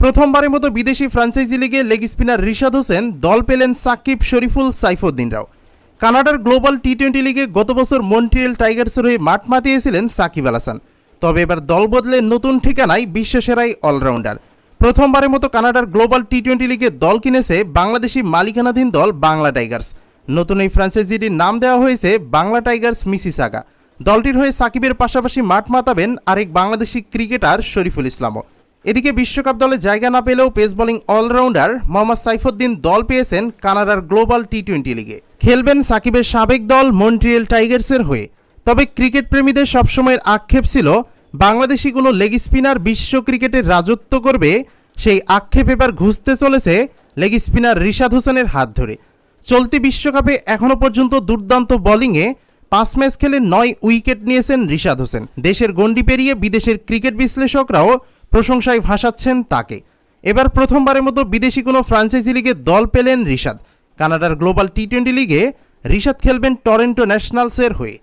প্রথমবারের মতো বিদেশি ফ্র্যাঞ্চাইজি লিগে লেগ স্পিনার রিশাদ হোসেন দল পেলেন সাকিব শরীফুল সাইফুদ্দিনরাও। কানাডার গ্লোবাল টি টোয়েন্টি লিগে গত বছর মন্ট্রিয়েল টাইগার্সের হয়ে মাঠ মাতিয়েছিলেন সাকিব আল হাসান। তবে এবার দল বদলে নতুন ঠিকানায় বিশ্বসেরাই অলরাউন্ডার। প্রথমবারের মতো কানাডার গ্লোবাল টি টোয়েন্টি লিগে দল কিনেছে বাংলাদেশি মালিকানাধীন দল বাংলা টাইগার্স। নতুন এই ফ্র্যাঞ্চাইজিটির নাম দেওয়া হয়েছে বাংলা টাইগার্স মিসিসাগা। দলটির হয়ে সাকিবের পাশাপাশি মাঠ মাতাবেন আরেক বাংলাদেশি ক্রিকেটার শরীফুল ইসলামও। এদিকে বিশ্বকাপ দলে জায়গা না পেলেও pace bowling allrounder Mohammad Saifuddin দল পেয়েছেন কানাডার গ্লোবাল টি টোয়েন্টি লিগে। খেলবেন সাকিবের সাবেক দল মন্ট্রিয়েল টাইগার্সের হয়ে। তবে ক্রিকেট প্রেমীদের সবসময়ের আক্ষেপ ছিল, বাংলাদেশি কোনো লেগ স্পিনার বিশ্ব ক্রিকেটের রাজত্ব করবে, সেই আক্ষেপ এবার ঘুষতে চলেছে লেগ স্পিনার রিশাদ হোসেনের হাত ধরে। চলতি বিশ্বকাপে এখনও পর্যন্ত দুর্দান্ত বোলিংয়ে পাঁচ ম্যাচ খেলে নয় উইকেট নিয়েছেন রিশাদ হোসেন। দেশের গণ্ডি পেরিয়ে বিদেশের ক্রিকেট বিশ্লেষকরাও প্রশংসায় ভাসাচ্ছেন তাকে। এবার প্রথমবারের মতো বিদেশি কোনো ফ্রান্সাইজি লিগে দল পেলেন রিশাদ। কানাডার গ্লোবাল টি টোয়েন্টি লিগে রিশাদ খেলবেন টরেন্টো ন্যাশনালসের হয়ে।